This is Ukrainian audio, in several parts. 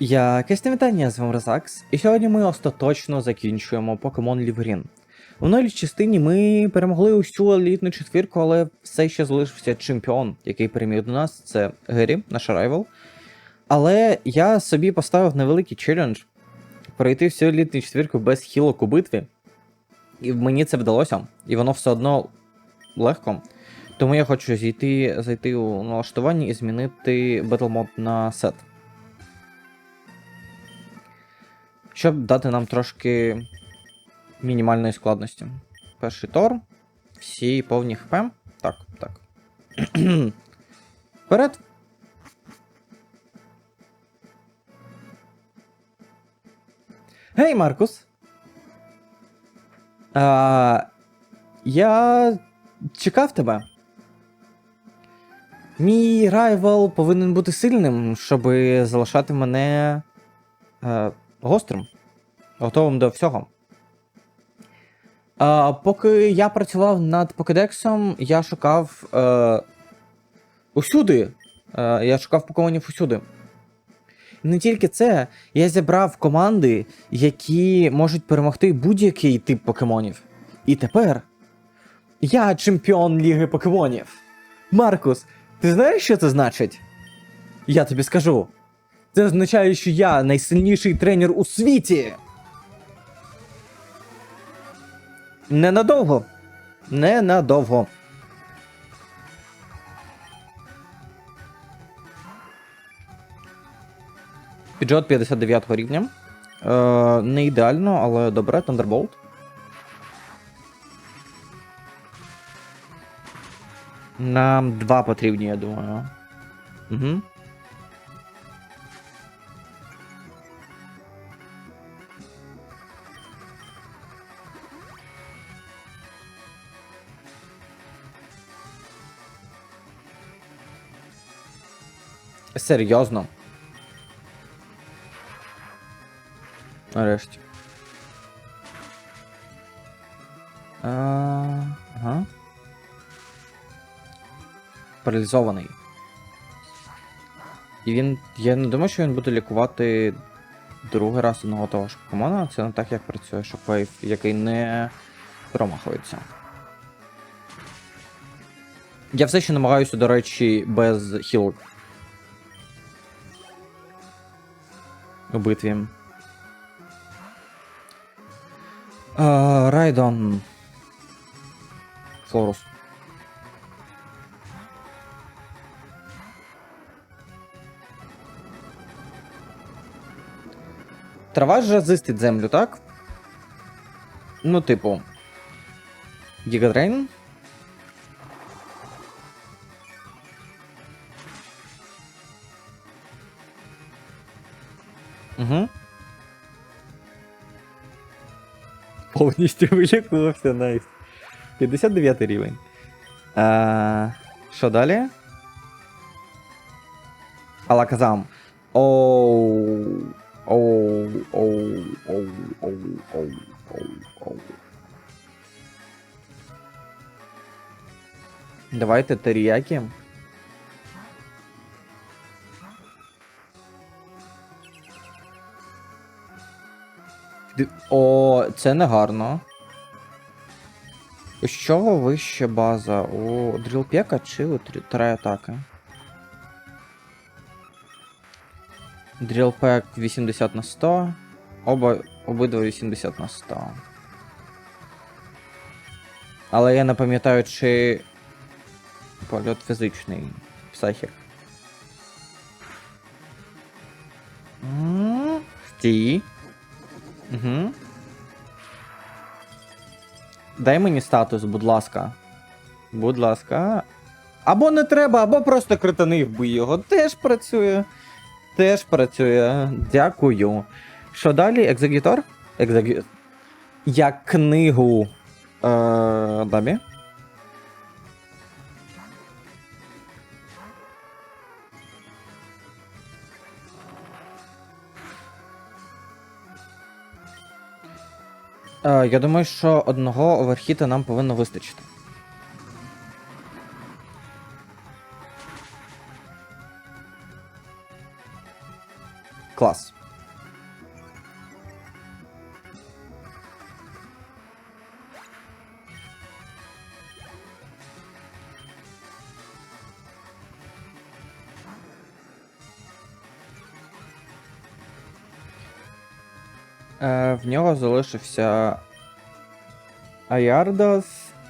Якесь вітання, з вами Розакс, і сьогодні ми остаточно закінчуємо Pokemon Ліврін. У минулій частині ми перемогли усю елітну четвірку, але все ще залишився чемпіон, який переміг до нас, це Гері, наш райвел. Але я собі поставив невеликий челендж пройти всю елітну четвірку без хілок у битві. І мені це вдалося, і воно все одно легко. Тому я хочу зійти, зайти у налаштування і змінити Battle Mode на сет. Щоб дати нам трошки мінімальної складності. Перший тор. Всі повні хп. Так, так. Вперед. Гей, Маркус. А, я чекав тебе. Мій райвел повинен бути сильним, щоб залишати мене е, гострим, готовим до всього. А, поки я працював над покедексом, я шукав е, усюди. Е, я шукав покемонів усюди. Не тільки це, я зібрав команди, які можуть перемогти будь-який тип покемонів. І тепер я чемпіон Ліги покемонів. Маркус, ти знаєш, що це значить? Я тобі скажу. Це означає, що я найсильніший тренер у світі. Ненадовго. Ненадовго. Піджот 59 рівня. Е, не ідеально, але добре, Thunderbolt. Нам два потрібні, я думаю. Угу. Серйозно. Нарешті. А, ага. Паралізований. І він. Я не думаю, що він буде лікувати другий раз одного того ж покемона. Це не так, як працює Shockwave, який не промахується. Я все ще намагаюся, до речі, без хілок. У битві. А, Райдон. Флорус. Трава ж разистить землю, так? Ну, типу. Гігадрейн. Угу. Повністю вилікувався, найс. 59 рівень. А, Що далі? Алаказам. Оу. Оу. Оу. Оу. Оу. Оу. Оу. Давайте теріякі. О, це не гарно. З чого вище база? У дрілпека чи у три атаки? Дрілпек 80 на 100. Оба, обидва 80 на 100. Але я не пам'ятаю, чи польот фізичний. Псахік. Стій. Угу. Дай мені статус, будь ласка. Будь ласка. Або не треба, або просто критани вбий його. Теж працює. Теж працює. Дякую. Що далі? Екзегітор? Екзегі... Я книгу. Е, Дабі. Я думаю, що одного оверхіта нам повинно вистачити. Клас. В нього залишився Аярдос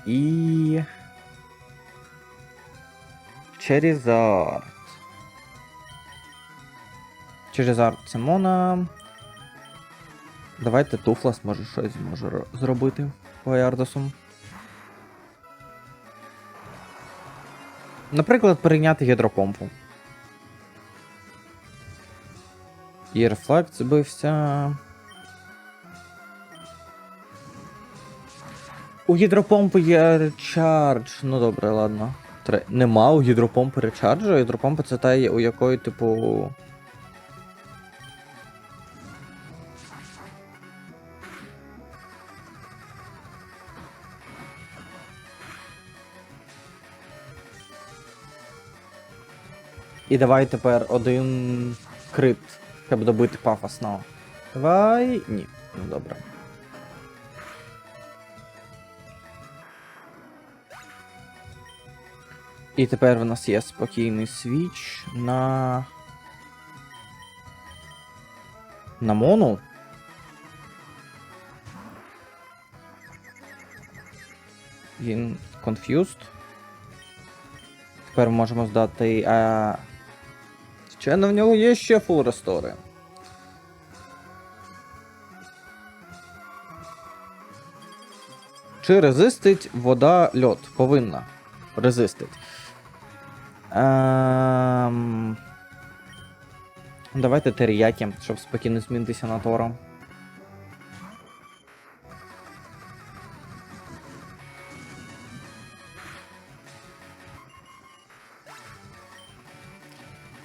і. Черізард. Черізард це Мона. Давайте Туфлас може щось зможе зробити по Аярдосу. Наприклад, перейняти гідропомпу. І рефлект збився. У гідропомпи є речардж. Ну добре, ладно. Тре... Нема у гідропомпи речарджу. Гідропомпа це та, у якої, типу. І давай тепер один крит, щоб добити пафосно. Давай. Ні. Ну добре. І тепер в нас є спокійний свіч на. На мону. Він confused. Тепер можемо здати. А... Звичайно, в нього є ще full рестори. Чи резистить вода льод? Повинна. Резистить. Ем... Давайте теріякі, щоб спокійно змінитися на Торо.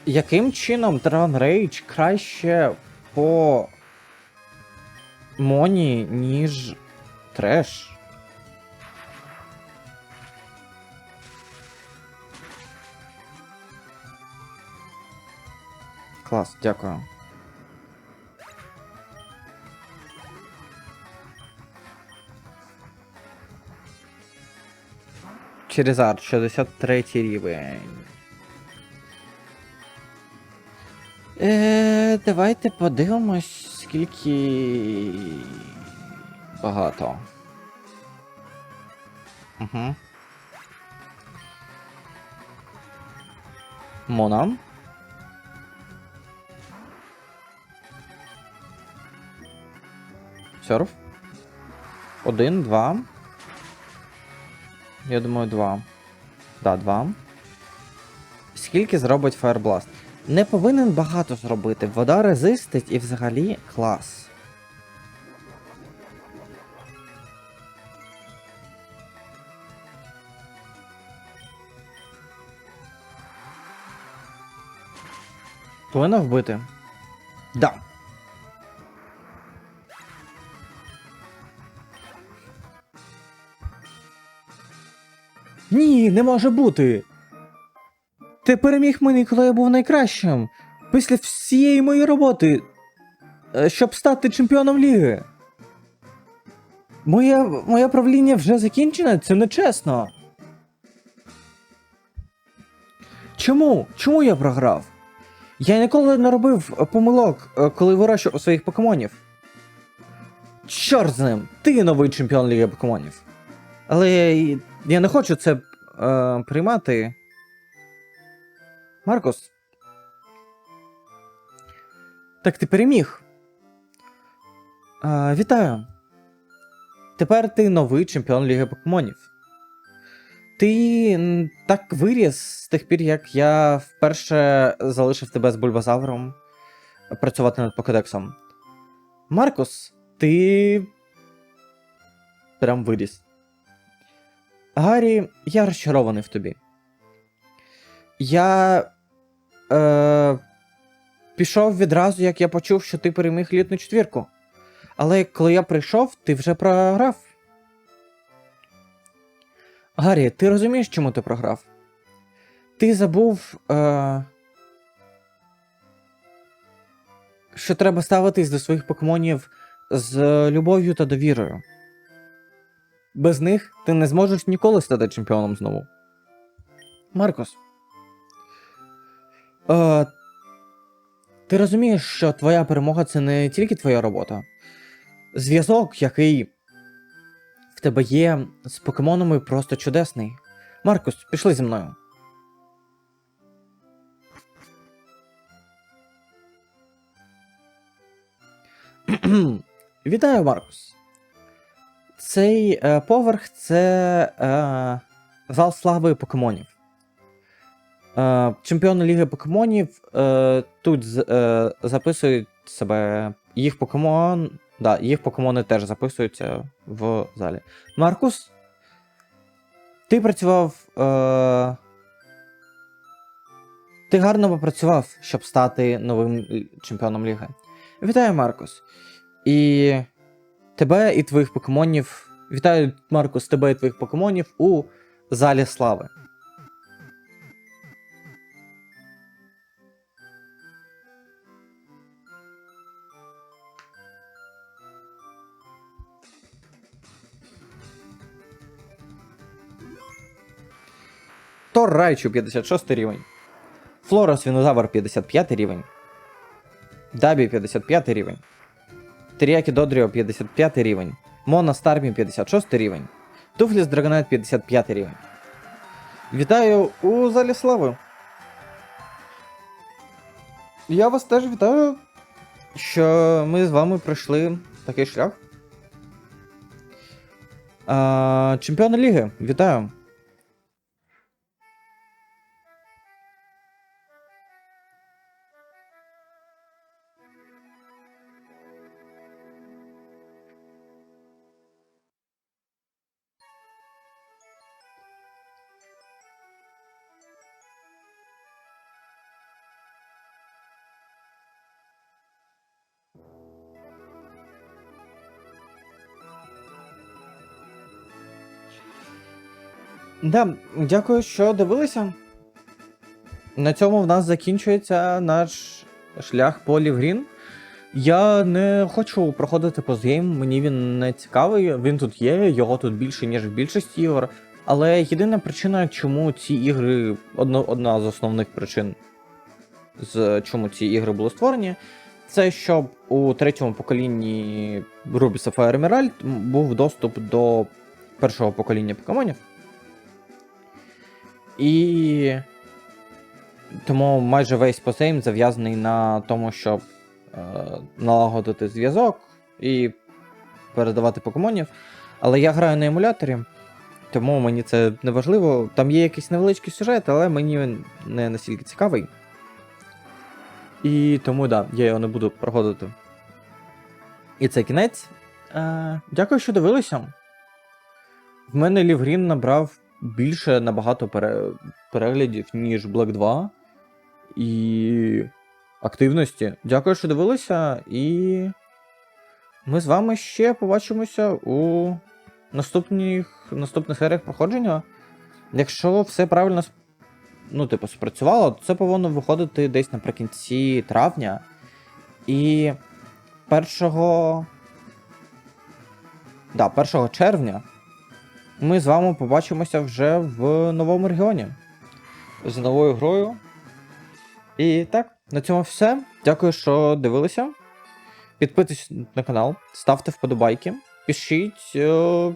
Яким чином Dragon Rage краще по Моні, ніж Треш? Клас, дякую. Черезард, 63 рівень. Е, давайте подивимось, скільки багато. Угу. Мона. Серф. Один, два. Я думаю, два. Да, два. Скільки зробить Fireblast? Не повинен багато зробити. Вода резистить і взагалі клас. Повинна вбити. Да. Не може бути. Ти переміг мене, коли я був найкращим. Після всієї моєї роботи. е, Щоб стати чемпіоном ліги. Моє, моє правління вже закінчене, це нечесно. Чому? Чому я програв? Я ніколи не робив помилок, е, коли вирощував своїх покемонів. Чорт з ним! Ти новий чемпіон Ліги покемонів. Але я, я не хочу це е, приймати. Маркус. Так ти переміг. А, вітаю. Тепер ти новий чемпіон Ліги Покемонів. Ти так виріс з тих пір, як я вперше залишив тебе з бульбазавром працювати над покедексом. Маркус, ти. Прям виріс. Гаррі, я розчарований в тобі. Я е, пішов відразу, як я почув, що ти переміг літну четвірку. Але коли я прийшов, ти вже програв. Гаррі, ти розумієш, чому ти програв? Ти забув. Е, що треба ставитись до своїх покемонів з любов'ю та довірою. Без них ти не зможеш ніколи стати чемпіоном знову. Маркос. Е, ти розумієш, що твоя перемога це не тільки твоя робота. Зв'язок, який в тебе є з покемонами, просто чудесний. Маркус, пішли зі мною. Вітаю, Маркус. Цей е, поверх це е, зал слави покемонів. Е, чемпіони Ліги покемонів е, тут е, записують себе. Їх покемон. Да, їх покемони теж записуються в залі. Маркус, ти працював. Е, ти гарно попрацював, щоб стати новим чемпіоном Ліги. Вітаю, Маркус. І тебе і твоїх покемонів. Вітаю, Маркус, тебе і твоїх покемонів у залі слави. Тор Райчу 56 рівень. Флорос Вінозавр 55 рівень. Дабі 55 рівень. Теріакі Додріо 55 рівень. Мона Стармі 56 рівень. Туфліс Драгонайт 55 рівень. Вітаю у залі слави. Я вас теж вітаю, що ми з вами пройшли такий шлях. А, чемпіони ліги, вітаю. Да, дякую, що дивилися. На цьому в нас закінчується наш шлях по Лівгрін. Я не хочу проходити постгейм, мені він не цікавий. Він тут є, його тут більше, ніж в більшості ігор. Але єдина причина, чому ці ігри, одно, одна з основних причин, з чому ці ігри були створені, це щоб у третьому поколінні Ruby Sapphire Emerald був доступ до першого покоління покемонів. І тому майже весь посейм зав'язаний на тому, щоб е, налагодити зв'язок і передавати покемонів. Але я граю на емуляторі, тому мені це не важливо. Там є якийсь невеличкий сюжет, але мені не настільки цікавий. І тому да, я його не буду проходити. І це кінець. Е, дякую, що дивилися. В мене Лівгрін набрав більше набагато пере... переглядів, ніж Black 2 і активності. Дякую, що дивилися, і ми з вами ще побачимося у наступних, наступних серіях проходження. Якщо все правильно ну, типу, спрацювало, то це повинно виходити десь наприкінці травня. І 1. Да, 1 червня ми з вами побачимося вже в новому регіоні з новою грою. І так, на цьому все. Дякую, що дивилися. Підписуйтесь на канал, ставте вподобайки, пишіть. Е...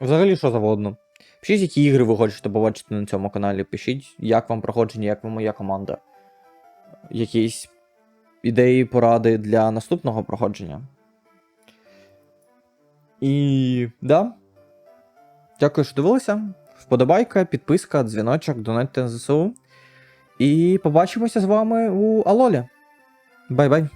Взагалі, що завгодно. Пишіть, які ігри ви хочете побачити на цьому каналі. Пишіть, як вам проходження, як вам моя команда. Якісь ідеї, поради для наступного проходження. І да. Дякую, що дивилися. Вподобайка, підписка, дзвіночок, донатьте на ЗСУ. І побачимося з вами у Алолі. Бай-бай.